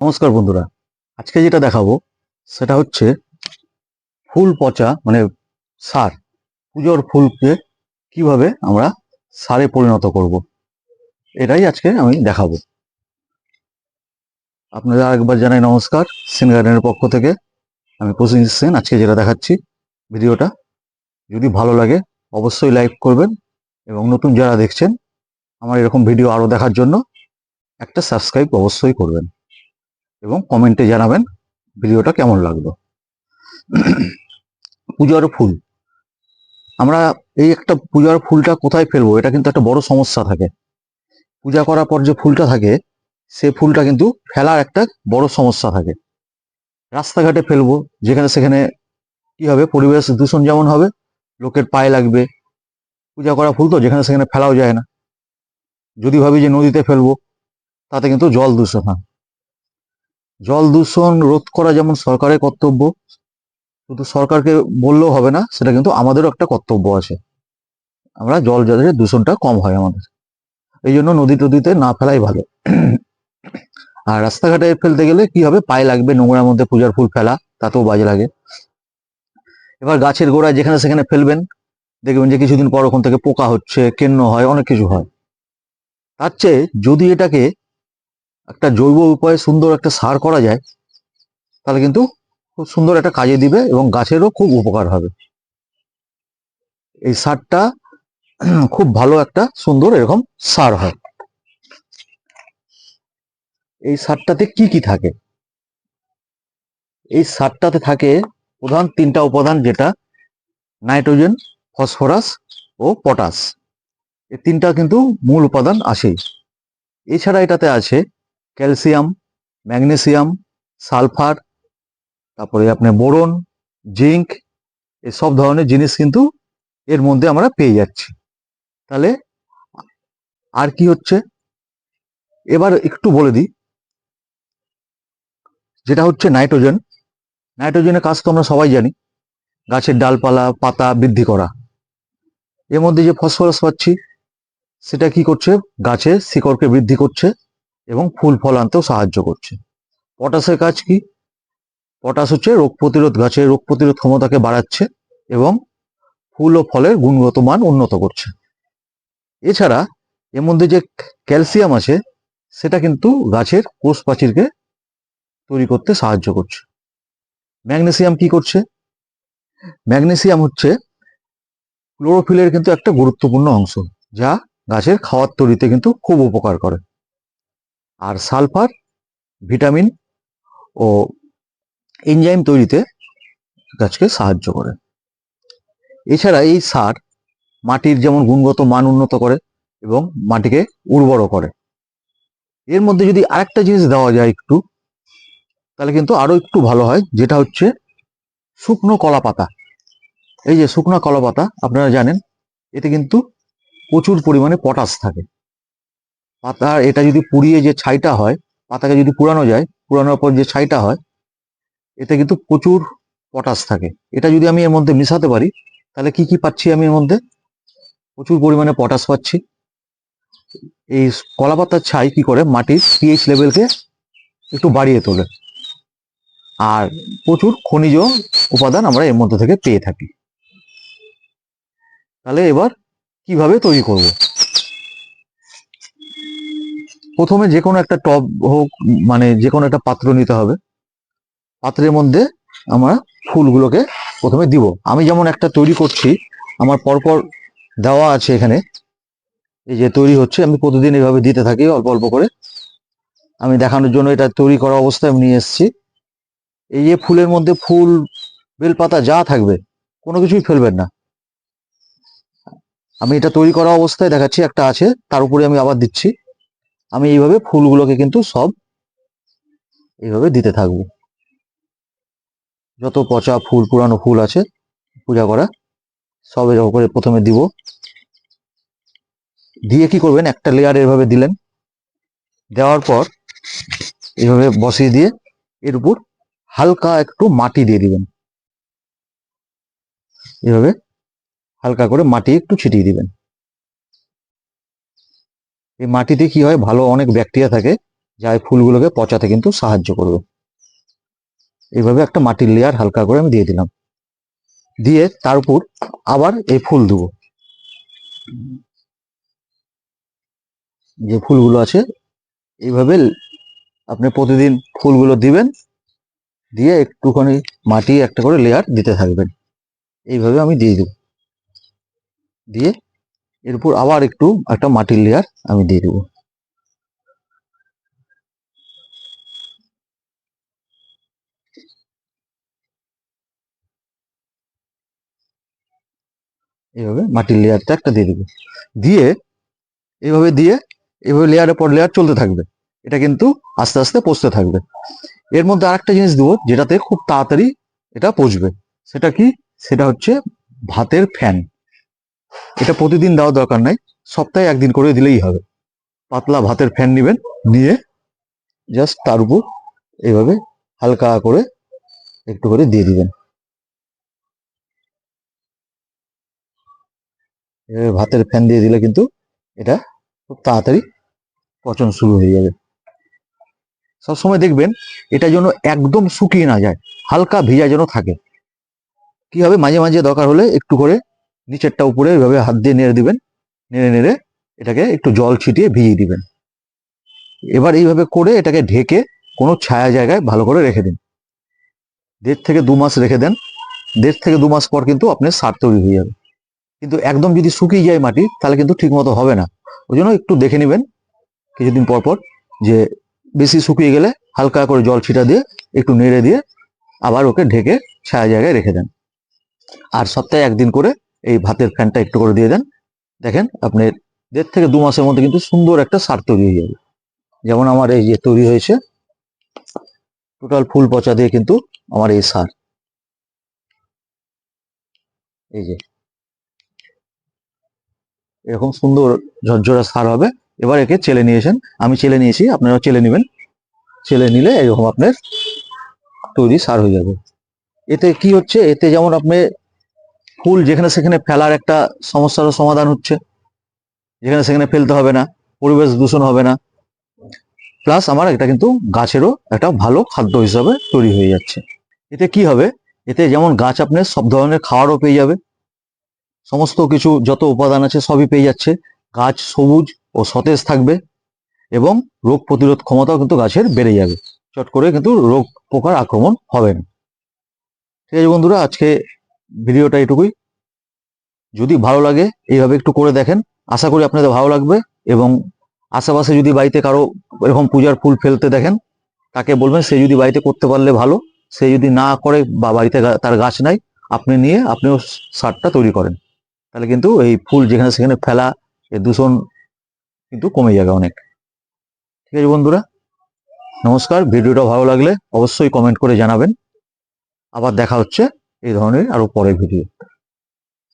নমস্কার বন্ধুরা। আজকে যেটা দেখাবো, সেটা হচ্ছে ফুল পচা মানে সার, পুজোর ফুলকে কীভাবে আমরা সারে পরিণত করব, এটাই আজকে আমি দেখাবো। আপনাদের আরেকবার জানাই নমস্কার, সিন গার্ডেনের পক্ষ থেকে আমি প্রসেনজিৎ সেন আজকে যেটা দেখাচ্ছি ভিডিওটা। যদি ভালো লাগে, অবশ্যই লাইক করবেন এবং নতুন যারা দেখছেন, আমার এরকম ভিডিও আরও দেখার জন্য একটা সাবস্ক্রাইব অবশ্যই করবেন। এবং কমেন্টে জানাবেন ভিডিওটা কেমন লাগল। পূজার ফুল। আমরা এই একটা পূজার ফুলটা কোথায় ফেলব, এটা কিন্তু একটা বড় সমস্যা থাকে। পূজা করার পর যে ফুলটা থাকে, সে ফুলটা কিন্তু ফেলার একটা বড় সমস্যা থাকে। রাস্তাঘাটে ফেলব, যেখানে সেখানে কি হবে, পরিবেশ দূষণ যেমন হবে, লোকের পায়ে লাগবে। পূজা করা ফুল তো, যেখানে সেখানে ফেলাও যায় না। যদি ভাবি যে নদীতে ফেলব, তাতে কিন্তু জল দূষণ হয়। জল দূষণ রোধ করা যেমন সরকারের কর্তব্য, শুধু সরকারকে বললেও হবে না, সেটা কিন্তু আমাদেরও একটা কর্তব্য আছে। আমরা জল যাতে দূষণটা কম হয় আমাদের। এই জন্য নদী টদিতে না ফেলাই ভালো। আর রাস্তাঘাটে ফেলতে গেলে কি হবে? পায়ে লাগবে, নোংরার মধ্যে পূজার ফুল ফেলা, তাতেও বাজে লাগে। এবার গাছের গোড়ায় যেখানে সেখানে ফেলবেন, দেখবেন যে কিছুদিন পর ওখান থেকে পোকা হচ্ছে, কেন্ন হয়, অনেক কিছু হয়। তার চেয়ে যদি এটাকে একটা জৈব উপায়ে সুন্দর একটা সার করা যায়, তাহলে কিন্তু খুব সুন্দর একটা কাজে দিবে এবং গাছেরও খুব উপকার হবে। এই সারটা খুব ভালো একটা সুন্দর এরকম সার হয়। এই সারটাতে কি কি থাকে? এই সারটাতে থাকে প্রধান তিনটা উপাদান যেটা নাইট্রোজেন, ফসফরাস ও পটাশ। এই তিনটা কিন্তু মূল উপাদান আসেই। এছাড়া এটাতে আছে ক্যালসিয়াম, ম্যাগনেসিয়াম, সালফার, তারপরে আপনার বোরন, জিঙ্ক এসব ধরনের জিনিস কিন্তু এর মধ্যে আমরা পেয়ে যাচ্ছি। তাহলে আর কি হচ্ছে? এবার একটু বলে দিই। যেটা হচ্ছে নাইট্রোজেন। নাইট্রোজেনের কাজ তো আমরা সবাই জানি। গাছের ডালপালা, পাতা বৃদ্ধি করা। এর মধ্যে যে ফসফরাস পাচ্ছি, সেটা কি করছে? গাছের শিকড়কে বৃদ্ধি করছে। এবং ফুল ফল আনতেও সাহায্য করছে। পটাশের কাজ কি? পটাশ হচ্ছে রোগ প্রতিরোধ, গাছের রোগ প্রতিরোধ ক্ষমতাকে বাড়াচ্ছে এবং ফুল ও ফলের গুণগত মান উন্নত করছে। এছাড়া এর মধ্যে যে ক্যালসিয়াম আছে, সেটা কিন্তু গাছের কোষ প্রাচীরকে তৈরি করতে সাহায্য করছে। ম্যাগনেসিয়াম কি করছে? ম্যাগনেসিয়াম হচ্ছে ক্লোরোফিলের কিন্তু একটা গুরুত্বপূর্ণ অংশ, যা গাছের খাওয়ার তৈরিতে কিন্তু খুব উপকার করে। আর সালফার, ভিটামিন ও এনজাইম তৈরিতে গাছকে সাহায্য করে। এছাড়া এই সার মাটির যেমন গুণগত মান উন্নত করে এবং মাটিকে উর্বর করে। এর মধ্যে যদি আরেকটা জিনিস দেওয়া যায় একটু, তাহলে কিন্তু আরও একটু ভালো হয়, যেটা হচ্ছে শুকনো কলা পাতা। এই যে শুকনো কলা পাতা, আপনারা জানেন, এতে কিন্তু প্রচুর পরিমাণে পটাশ থাকে। পাতা এটা যদি পুড়িয়ে যে ছাইটা হয়, পাতাকে যদি পুরানো যায় পুরানোর পর যে ছাইটা হয়, এতে কিন্তু প্রচুর পটাশ থাকে। এটা যদি আমি এর মধ্যে মিশাতে পারি, তাহলে কি কি পাচ্ছি আমি এর মধ্যে? প্রচুর পরিমাণে পটাশ পাচ্ছি। এই কলা পাতার ছাই কি করে? মাটির পিএইচ লেভেলকে একটু বাড়িয়ে তোলে। আর প্রচুর খনিজ উপাদান আমরা এর মধ্যে থেকে পেয়ে থাকি। তাহলে এবার কীভাবে তৈরি করব? প্রথমে যে কোনো একটা টব হোক মানে যে কোনো একটা পাত্র নিতে হবে। পাত্রের মধ্যে আমরা ফুলগুলোকে প্রথমে দিব। আমি যেমন একটা তৈরি করছি, আমার পরপর দেওয়া আছে এখানে। এই যে তৈরি হচ্ছে, আমি প্রতিদিন এইভাবে দিতে থাকি, অল্প অল্প করে। আমি দেখানোর জন্য এটা তৈরি করা অবস্থায় আমি নিয়ে এসেছি। এই যে ফুলের মধ্যে ফুল, বেলপাতা যা থাকবে, কোনো কিছুই ফেলবেন না। আমি এটা তৈরি করা অবস্থায় দেখাচ্ছি, একটা আছে, তার উপরে আমি আবার দিচ্ছি। আমি এইভাবে ফুলগুলোকে কিন্তু সব এইভাবে দিতে থাকব। যত পচা ফুল, পুরানো ফুল আছে, পূজা করা, সব এরকম করে প্রথমে দিব। দিয়ে কি করবেন? একটা লেয়ার এভাবে দিলেন। দেওয়ার পর এইভাবে বসিয়ে দিয়ে এর উপর হালকা একটু মাটি দিয়ে দিবেন। এভাবে হালকা করে মাটি একটু ছিটিয়ে দিবেন। এই মাটিতে কি হয়? ভালো অনেক ব্যাকটেরিয়া থাকে, যা এই ফুলগুলোকে পচাতে কিন্তু সাহায্য করবে। এইভাবে একটা মাটির লেয়ার হালকা করে আমি দিয়ে দিলাম। দিয়ে তার উপর আবার এই ফুল দেবো। যে ফুলগুলো আছে, এইভাবে আপনি প্রতিদিন ফুলগুলো দিবেন, দিয়ে একটুখানি মাটি একটা করে লেয়ার দিতে থাকবেন। এইভাবে আমি দিয়ে দেব। দিয়ে এর উপর আবার একটু একটা মাটির লেয়ার আমি দিয়ে দেবো। এইভাবে মাটির লেয়ারটা একটা দিয়ে দেবো। দিয়ে এইভাবে দিয়ে এইভাবে লেয়ারের পর লেয়ার চলতে থাকবে। এটা কিন্তু আস্তে আস্তে পচতে থাকবে। এর মধ্যে আরেকটা জিনিস দেবো, যেটাতে খুব তাড়াতাড়ি এটা পচবে। সেটা কি? সেটা হচ্ছে ভাতের ফ্যান এটা প্রতিদিন দেওয়া দরকার নাই। সপ্তাহে একদিন করে দিলেই হবে। পাতলা ভাতের ফ্যান নেবেন, নিয়ে জাস্ট তার উপর এইভাবে হালকা করে একটু করে দিয়ে দিবেন। এভাবে ভাতের ফ্যান দিয়ে দিলে কিন্তু এটা খুব তাড়াতাড়ি পচন শুরু হয়ে যাবে। সবসময় দেখবেন এটা যেন একদম শুকিয়ে না যায়, হালকা ভিজা যেন থাকে। কি হবে, মাঝে মাঝে দরকার হলে একটু করে নিচেরটা উপরে এভাবে হাত দিয়ে নেড়ে দিবেন। নেড়ে নেড়ে এটাকে একটু জল ছিটিয়ে ভিজিয়ে দিবেন। এবার এইভাবে করে এটাকে ঢেকে কোনো ছায়া জায়গায় ভালো করে রেখে দিন। দেড় থেকে দু মাস রেখে দেন। দেড় থেকে দু মাস পর কিন্তু আপনার সার তৈরি হয়ে যাবে। কিন্তু একদম যদি শুকিয়ে যায় মাটি, তাহলে কিন্তু ঠিক মতো হবে না। ওই জন্য একটু দেখে নেবেন কিছুদিন পর পর যে বেশি শুকিয়ে গেলে হালকা করে জল ছিটা দিয়ে একটু নেড়ে দিয়ে আবার ওকে ঢেকে ছায়া জায়গায় রেখে দেন। আর সপ্তাহে একদিন করে এই ভাতের ফ্যানটা একটু করে দিয়ে দেন। দেখেন, আপনি দেড় থেকে দু মাসের মধ্যে কিন্তু সুন্দর একটা সার তৈরি হয়ে যাবে। যেমন আমার এই যে তৈরি হয়েছে টোটাল ফুল পচা দিয়ে কিন্তু আমার এই সার এই যে। এরকম সুন্দর ঝরঝরা সার হবে। এবার একে চেলে নিয়েছেন আমি চেলে নিয়েছি আপনারা চেলে নেবেন। চেলে নিলে এরকম আপনার তৈরি সার হয়ে যাবে। এতে কি হচ্ছে? এতে যেমন আপনি ফুল যেখানে সেখানে ফেলার একটা সমস্যারও সমাধান হচ্ছে। যেখানে সেখানে ফেলতে হবে না, পরিবেশ দূষণ হবে না। প্লাস আমার এটা কিন্তু গাছেরও একটা ভালো খাদ্য হিসাবে তৈরি হয়ে যাচ্ছে। এতে কি হবে? এতে যেমন গাছ আপনার সব ধরনের খাওয়ারও পেয়ে যাবে। সমস্ত কিছু যত উপাদান আছে সবই পেয়ে যাচ্ছে। গাছ সবুজ ও সতেজ থাকবে এবং রোগ প্রতিরোধ ক্ষমতাও কিন্তু গাছের বেড়ে যাবে। চট করে কিন্তু রোগ পোকার আক্রমণ হবে না। ঠিক আছে বন্ধুরা, আজকে ভিডিওটা এটুকুই। যদি ভালো লাগে, এইভাবে একটু করে দেখেন। আশা করি আপনাদের ভালো লাগবে এবং আশেপাশে যদি বাড়িতে কারও এরকম পূজার ফুল ফেলতে দেখেন, তাকে বলবেন সে যদি বাড়িতে করতে পারলে ভালো। সে যদি না করে বা বাড়িতে তার গাছ নাই, আপনি নিয়ে আপনিও সারটা তৈরি করেন। তাহলে কিন্তু এই ফুল যেখানে সেখানে ফেলা দূষণ কিন্তু কমে যাবে অনেক। ঠিক আছে বন্ধুরা, নমস্কার। ভিডিওটা ভালো লাগলে অবশ্যই কমেন্ট করে জানাবেন। আবার দেখা হচ্ছে এই ধরনের আরও পরে ভিডিও